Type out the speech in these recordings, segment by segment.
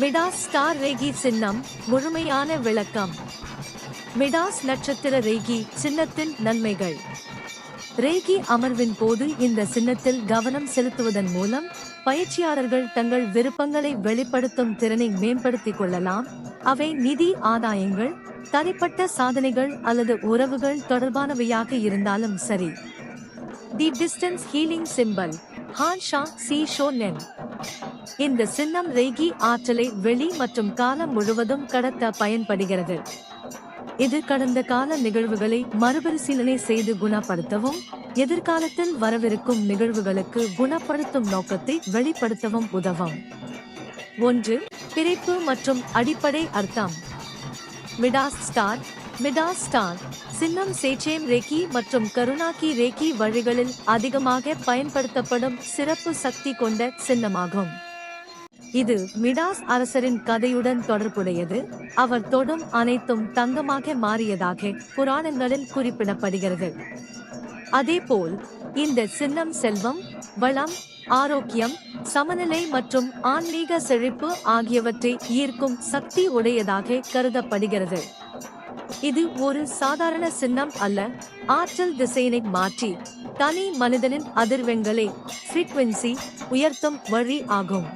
Midas star Reiki சின்னம் முழுமையான விளக்கம். மிடாஸ் நட்சத்திர ரேகி சின்னத்தின் நன்மைகள். ரேகி அமர்வின் போது இந்த சின்னத்தில் கவனம் செலுத்துவதன் மூலம் பயிற்சியாளர்கள் தங்கள் விருப்பங்களை வெளிப்படுத்தும் திறனை மேம்படுத்திக் கொள்ளலாம். அவை நிதி ஆதாயங்கள் தனிப்பட்ட சாதனைகள் அல்லது உறவுகள் தொடர்பானவையாக இருந்தாலும் சரி. The distance healing symbol Hon Sha Ze Sho Nen. இந்த சின்னம் ரெய்கி ஆற்றலை வெளி மற்றும் காலம் முழுவதும் கடத்த பயன்படுகிறது. இது கடந்த கால நிகழ்வுகளை மறுபரிசீலனை செய்து குணப்படுத்தவும் எதிர்காலத்தில் வரவிருக்கும் நிகழ்வுகளுக்கு குணப்படுத்தும் நோக்கத்தை வெளிப்படுத்தவும் உதவும். ஒன்று பிரிப்பு மற்றும் அடிப்படை அர்த்தம். மிடாஸ் ஸ்டார் மிடாஸ் ஸ்டார் சின்னம் சேச்சேம் ரேக்கி மற்றும் கருணாக்கி ரேக்கி வழிகளில் அதிகமாக பயன்படுத்தப்படும் சிறப்பு சக்தி கொண்ட சின்னமாகும். இது மிடாஸ் அரசரின் கதையுடன் தொடர்புடையது. அவர் தொடும் அனைத்தும் தங்கமாக மாறியதாக புராணங்களில் குறிப்பிடப்படுகிறது. அதேபோல் இந்த சின்னம் செல்வம் வளம் ஆரோக்கியம் சமநிலை மற்றும் ஆன்மீக செழிப்பு ஆகியவற்றை ஈர்க்கும் சக்தி உடையதாக கருதப்படுகிறது. இது ஒரு சாதாரண சின்னம் அல்ல. ஆற்றல் திசையினை மாற்றி தனி மனிதனின் அதிர்வெண்களை ஃப்ரீக்வன்சி உயர்த்தும் வழி ஆகும்.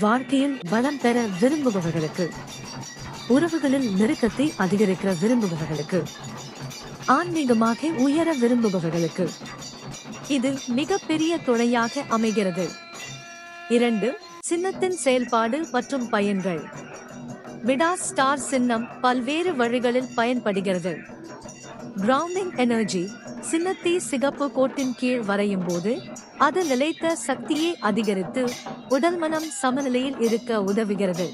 வாழ்க்கையில் வளம் பெற விரும்புபவர்களுக்கு உறவுகளில் நெருக்கத்தை அதிகரிக்க விரும்புபவர்களுக்கு ஆன்மீகமாக உயர விரும்புபவர்களுக்கு இது மிகப்பெரிய துணையாக அமைகிறது. இரண்டு சின்னத்தின் செயல்பாடு மற்றும் பயன்கள். விடாஸ் ஸ்டார் சின்னம் பல்வேறு வழிகளில் பயன்படுகிறது. கிரவுண்டிங் எனர்ஜி சின்னத்தை சிகப்பு கோட்டின் கீழ் வரையும் போது அது நிலைத்த சக்தியை அதிகரித்து உடல் மனம் சமநிலையில் இருக்க உதவுகிறது.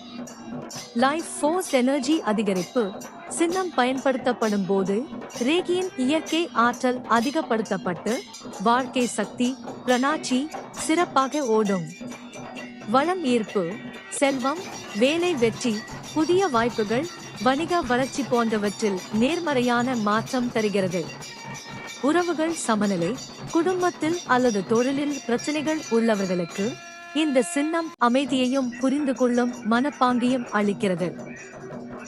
லைஃப் ஃபோர்ஸ் எனர்ஜி அதிகரிப்பு சின்னம் பயன்படுத்தப்படும் போது ரேகியின் இயற்கை ஆற்றல் அதிகப்படுத்தப்பட்டு வாழ்க்கை சக்தி பிரணாச்சி சிறப்பாக ஓடும். வளம் ஈர்ப்பு செல்வம் வேலை வெற்றி புதிய வாய்ப்புகள் வணிக வளர்ச்சி போன்றவற்றில் நேர்மறையான மாற்றம் தருகிறது. உறவுகள் சமநிலை குடும்பத்தில் அல்லது தொழிலில் பிரச்சனைகள் உள்ளவர்களுக்கு இந்த சின்னம் அமைதியையும் புரிந்து கொள்ளும் மனப்பாங்கையும் அளிக்கிறது.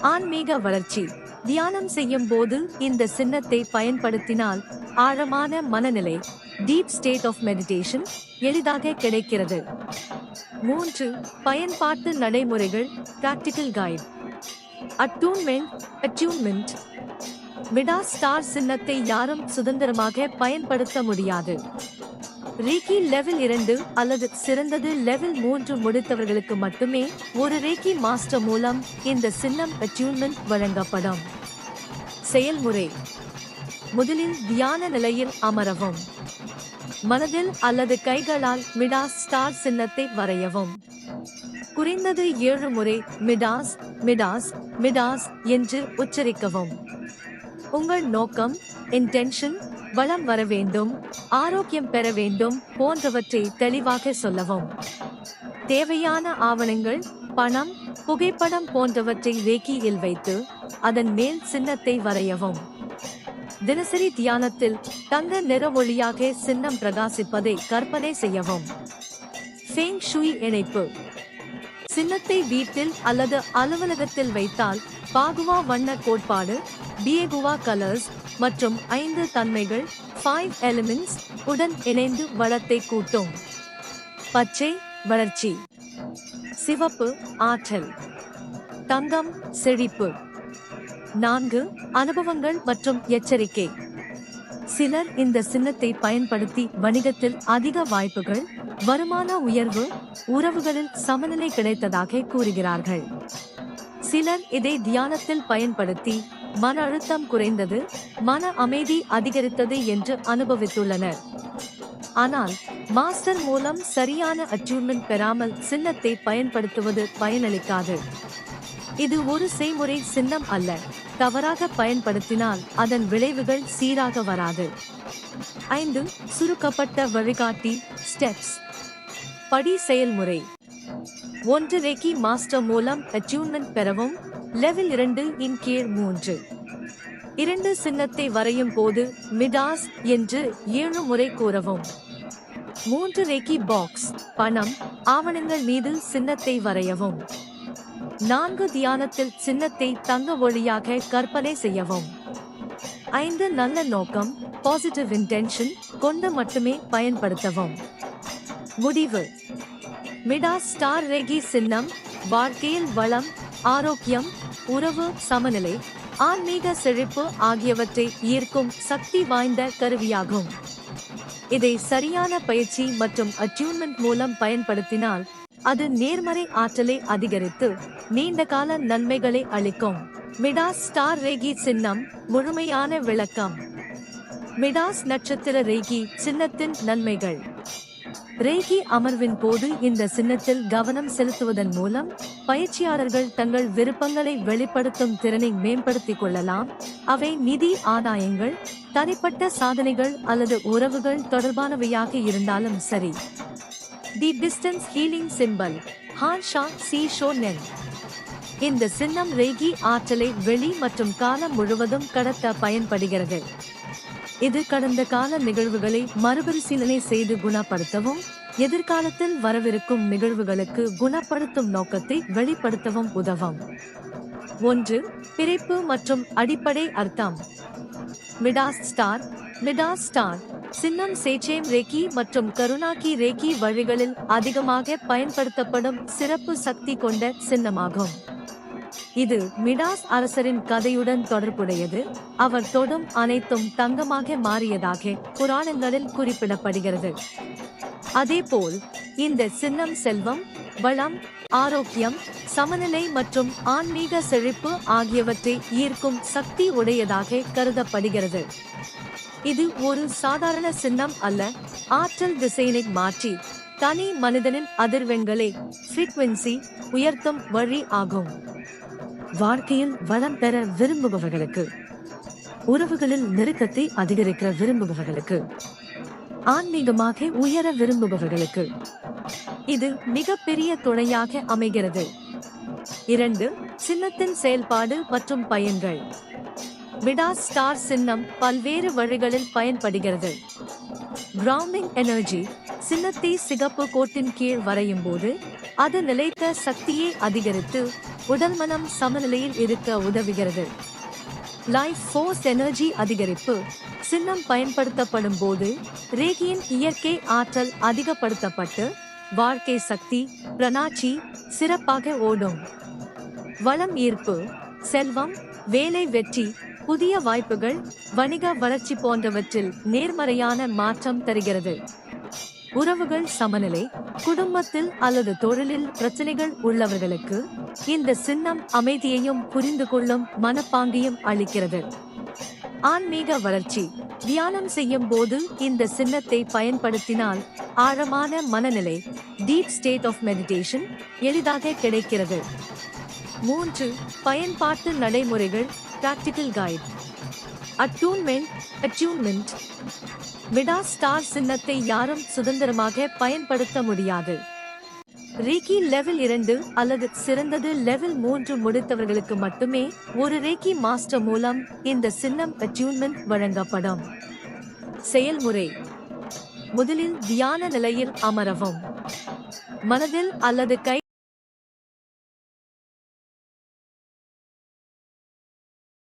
ஆன்மீக வளர்ச்சி. தியானம் செய்யும் போது இந்த சின்னத்தை பயன்படுத்தினால் ஆழமான மனநிலை டீப் ஸ்டேட் ஆஃப் மெடிடேஷன் எளிதாக கிடைக்கிறது. மூன்று பயன்பாட்டு நடைமுறைகள் பிராக்டிக்கல் கைட் அட்டூன்மெண்ட் அட்யூன்மெண்ட் விடா ஸ்டார் சின்னத்தை யாரும் சுதந்திரமாக பயன்படுத்த முடியாது. ரேக்கி லெவல் இரண்டு அல்லது சிறந்தது லெவல் மூன்று முடித்தவர்களுக்கு மட்டுமே ஒரு ரேக்கி மாஸ்டர் மூலம் இந்த சின்னம் அட்யூன்மெண்ட் வழங்கப்படும். செயல்முறை. முதலில் தியான நிலையில் அமரவும். மனதில் அல்லது கைகளால் மிடாஸ் ஸ்டார் சின்னத்தை வரையவும். குறைந்தது ஏழு முறை மிடாஸ் மிடாஸ் மிடாஸ் என்று உச்சரிக்கவும். உங்கள் நோக்கம் இன்டென்ஷன் வளம் வர வேண்டும் ஆரோக்கியம் பெற வேண்டும் போன்றவற்றை தெளிவாக சொல்லவும். தேவையான ஆவணங்கள் பணம் புகைப்படம் போன்றவற்றை ரேக்கியில் வைத்து அதன் மேல் சின்னத்தை வரையவும். தினசரி தியானத்தில் தங்க நிற ஒளியாக சின்னம் பிரகாசிப்பதை கற்பனை செய்யவும். ஃபேங் ஷுய் இணைப்பு. சின்னத்தை வீட்டில் அல்லது அலுவலகத்தில் வைத்தால் பாகுவா வண்ண கோட்பாடு பியேகுவா கலர்ஸ் மற்றும் ஐந்து தன்மைகள் ஃபைவ் எலிமெண்ட்ஸ் உடன் இணைந்து வளத்தை கூட்டும். பச்சை வளர்ச்சி. சிவப்பு ஆற்றல். தங்கம் செழிப்பு. நான்கு அனுபவங்கள் மற்றும் எச்சரிக்கை. சிலர் இந்த சின்னத்தை பயன்படுத்தி வணிகத்தில் அதிக வாய்ப்புகள் வருமான உயர்வு உறவுகளில் சமநிலை கிடைத்ததாக கூறுகிறார்கள். சிலர் இதை தியானத்தில் பயன்படுத்தி மன அழுத்தம் குறைந்தது மன அமைதி அதிகரித்தது என்று அனுபவித்துள்ளனர். ஆனால் மாஸ்டர் மூலம் சரியான அச்சீவ்மெண்ட் பெறாமல் சின்னத்தை பயன்படுத்துவது பயனளிக்காது. இது ஒரு செய்முறை சின்னம் அல்ல தவறாக பயன்படுத்தினால் அதன் விளைவுகள் சீராக வராது. ஐந்து சுருக்கப்பட்ட வழிகாட்டி ஸ்டெப்ஸ் படி செயல்முறை. ஒன்று ரேக்கி மாஸ்டர் மூலம் அச்சீவ்மெண்ட் பெறவும் லெவல் இரண்டு இன் கீழ் மூன்று. இரண்டு சின்னத்தை வரையும் போது மிடாஸ் என்று ஏழு முறை கூறவும். மூன்று ரேக்கி பாக்ஸ் பணம் ஆவணங்கள் மீது சின்னத்தை வரையவும். நான்கு தியானத்தில் சின்னத்தை தங்க ஒளியாக கற்பனை செய்யவும். ஐந்து நல்ல நோக்கம் பாசிட்டிவ் இன்டென்ஷன் கொண்டு மட்டுமே பயன்படுத்தவும். முடிவு. மிடாஸ் ஸ்டார் ரெகி சின்னம் வாழ்க்கையில் வளம் ஆரோக்கியம் உறவு சமநிலை ஆன்மீக செழிப்பு ஆகியவற்றை ஈர்க்கும் சக்தி வாய்ந்த கருவியாகும். இதை சரியான பயிற்சி மற்றும் அட்யூன்மெண்ட் மூலம் பயன்படுத்தினால் அது நேர்மறை ஆற்றலை அதிகரித்து நீண்டகால நன்மைகளை அளிக்கும். மிடாஸ் ஸ்டார் ரேகி சின்னம் முழுமையான விளக்கம். மிடாஸ் நட்சத்திர ரேகி சின்னத்தின் நன்மைகள். ரேகி அமர்வின் போது இந்த சின்னத்தில் கவனம் செலுத்துவதன் மூலம் பயிற்சியாளர்கள் தங்கள் விருப்பங்களை வெளிப்படுத்தும் திறனை மேம்படுத்திக் கொள்ளலாம். அவை நிதி ஆதாயங்கள் தனிப்பட்ட சாதனைகள் அல்லது உறவுகள் தொடர்பானவையாக இருந்தாலும் சரி. The distance healing symbol Hon Sha Ze Sho Nen. இந்த சின்னம் ரேகி ஆற்றலை வெளி மற்றும் காலம் முழுவதும் கடத்த பயன்படுகிறது. இது கடந்த கால நிகழ்வுகளை மறுபரிசீலனை செய்து குணப்படுத்தவும் எதிர்காலத்தில் வரவிருக்கும் நிகழ்வுகளுக்கு குணப்படுத்தும் நோக்கத்தை வெளிப்படுத்தவும் உதவும். ஒன்று பிரிப்பு மற்றும் அடிப்படை அர்த்தம். மிடாஸ் ஸ்டார் மிடாஸ் ஸ்டார் சின்னம் சேச்சேம் ரேக்கி மற்றும் கருணாக்கி ரேக்கி வழிகளில் அதிகமாக பயன்படுத்தப்படும் சிறப்பு சக்தி கொண்ட சின்னமாகும். இது மிடாஸ் அரசரின் கதையுடன் தொடர்புடையது. அவர் தொடும் அனைத்தும் தங்கமாக மாறியதாக புராணங்களில் குறிப்பிடப்படுகிறது. அதேபோல் இந்த சின்னம் செல்வம் வளம் ஆரோக்கியம் சமநிலை மற்றும் ஆன்மீக செழிப்பு ஆகியவற்றை ஈர்க்கும் சக்தி உடையதாக கருதப்படுகிறது. இது ஒரு சாதாரண சின்னம் அல்ல. ஆற்றல் திசையினை மாற்றி தனி மனிதனின் அதிர்வெண்களை ஃப்ரீக்வன்சி உயர்த்தும் வழி ஆகும். வாழ்க்கையில் வளம் பெற விரும்புபவர்களுக்கு உறவுகளில் நெருக்கத்தை அதிகரிக்க விரும்புபவர்களுக்கு ஆன்மீகமாக உயர விரும்புபவர்களுக்கு இது மிகப்பெரிய துணையாக அமைகிறது. இரண்டு சின்னத்தின் செயல்பாடு மற்றும் பயன்கள். விடாஸ் ஸ்டார் சின்னம் பல்வேறு வழிகளில் பயன்படுகிறது. கிரவுண்டிங் எனர்ஜி சின்னத்தை சிகப்பு கோட்டின் கீழ் வரையும் போது அது நிலைத்த சக்தியை அதிகரித்து உடல் மனம் சமநிலையில் இருக்க உதவுகிறது. லைஃப் ஃபோர்ஸ் எனர்ஜி அதிகரிப்பு சின்னம் பயன்படுத்தப்படும் போது ரேகியின் இயற்கை ஆற்றல் அதிகப்படுத்தப்பட்டு வாழ்க்கை சக்தி பிரணாச்சி சிறப்பாக ஓடும். வளம் ஈர்ப்பு செல்வம் வேலை வெற்றி புதிய வாய்ப்புகள் வணிக வளர்ச்சி போன்றவற்றில் நேர்மறையான மாற்றம் தருகிறது. உறவுகள் சமநிலை குடும்பத்தில் அல்லது தொழிலில் பிரச்சனைகள் உள்ளவர்களுக்கு இந்த சின்னம் அமைதியையும் புரிந்து கொள்ளும் மனப்பாங்கையும் அளிக்கிறது. ஆன்மீக வளர்ச்சி தியானம் செய்யும் போது இந்த சின்னத்தை பயன்படுத்தினால் ஆழமான மனநிலை டீப் ஸ்டேட் ஆஃப் மெடிடேஷன் எளிதாக கிடைக்கிறது. மூன்று பயன்பாட்டு நடைமுறைகள் பிராக்டிக்கல் கைட் அட்டூன்மெண்ட் அட்யூன்மெண்ட் விடா ஸ்டார் சின்னத்தை யாரும் சுதந்திரமாக பயன்படுத்த முடியாது. ரேக்கி லெவல் இரண்டு அல்லது சிறந்தது லெவல் மூன்று முடித்தவர்களுக்கு மட்டுமே ஒரு ரேக்கி மாஸ்டர் மூலம் இந்த சின்னம் அட்யூன்மெண்ட் வழங்கப்படும். செயல்முறை. முதலில் தியான நிலையில் அமரவும். மனதில் அல்லது கை